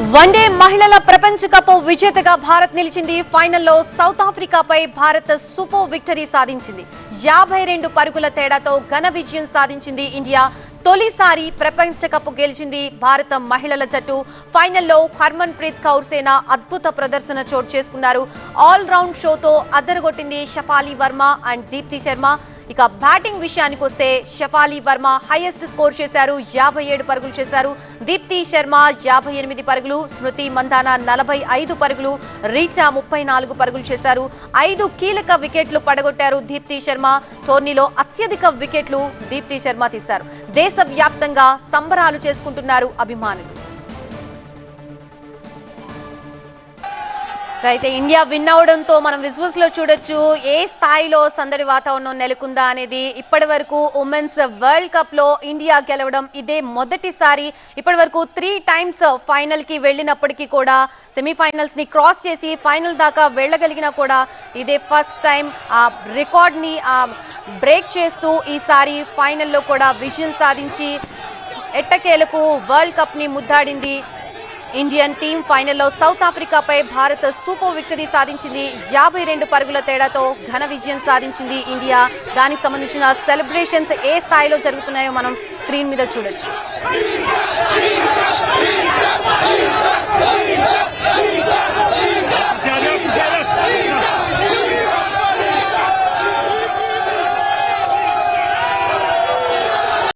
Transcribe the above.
One day మహిళల ప్రపంచ cup విజేతగా భారత్ నిలిచింది. ఫైనల్లో సౌత్ ఆఫ్రికాపై భారత్ సూపర్ విక్టరీ సాధించింది. యాభై రెండు పరుగుల తేడాతో ఘన విజయం సాధించింది ఇండియా. తొలిసారి ప్రపంచ కప్ గెలిచింది భారత మహిళల జట్టు. ఫైనల్లో హర్మన్ ప్రీత్ కౌర్ సేన అద్భుత ప్రదర్శన చోటు చేసుకున్నారు. ఆల్ రౌండ్ షోతో అద్దరగొట్టింది షఫాలి వర్మ అండ్ దీప్తి శర్మ. ఇక బ్యాటింగ్ విషయానికి వస్తే షఫాలి వర్మ హైయెస్ట్ స్కోర్ చేశారు యాభై ఏడు పరుగులు చేశారు. దీప్తి శర్మ యాభై ఎనిమిది పరుగులు స్మృతి మందాన నలభై ఐదు పరుగులు రీచా ముప్పై నాలుగు పరుగులు చేశారు. ఐదు కీలక వికెట్లు పడగొట్టారు దీప్తి శర్మ. టోర్నీలో అత్యధిక వికెట్లు దీప్తి శర్మ తీశారు. దేశవ్యాప్తంగా సంబరాలు చేసుకుంటున్నారు అభిమానులు. అయితే ఇండియా విన్ అవడంతో మనం విజువల్స్లో చూడొచ్చు ఏ స్థాయిలో సందడి వాతావరణం నెలకొందా అనేది ఇప్పటి వరకు ఉమెన్స్ వరల్డ్ కప్లో ఇండియా గెలవడం ఇదే మొదటిసారి. ఇప్పటి వరకు త్రీ టైమ్స్ ఫైనల్కి వెళ్ళినప్పటికీ కూడా సెమీఫైనల్స్ని క్రాస్ చేసి ఫైనల్ దాకా వెళ్ళగలిగినా కూడా ఇదే ఫస్ట్ టైం ఆ రికార్డ్ని బ్రేక్ చేస్తూ ఈసారి ఫైనల్లో కూడా విజయం సాధించి ఎట్టకేలకు వరల్డ్ కప్ని ముద్దాడింది. ఇండియన్ టీం ఫైనల్లో సౌత్ ఆఫ్రికాపై భారత్ సూపర్ విక్టరీ సాధించింది. యాభై రెండు పరుగుల తేడాతో ఘన విజయం సాధించింది ఇండియా. దానికి సంబంధించిన సెలబ్రేషన్స్ ఏ స్థాయిలో జరుగుతున్నాయో మనం స్క్రీన్ మీద చూడొచ్చు.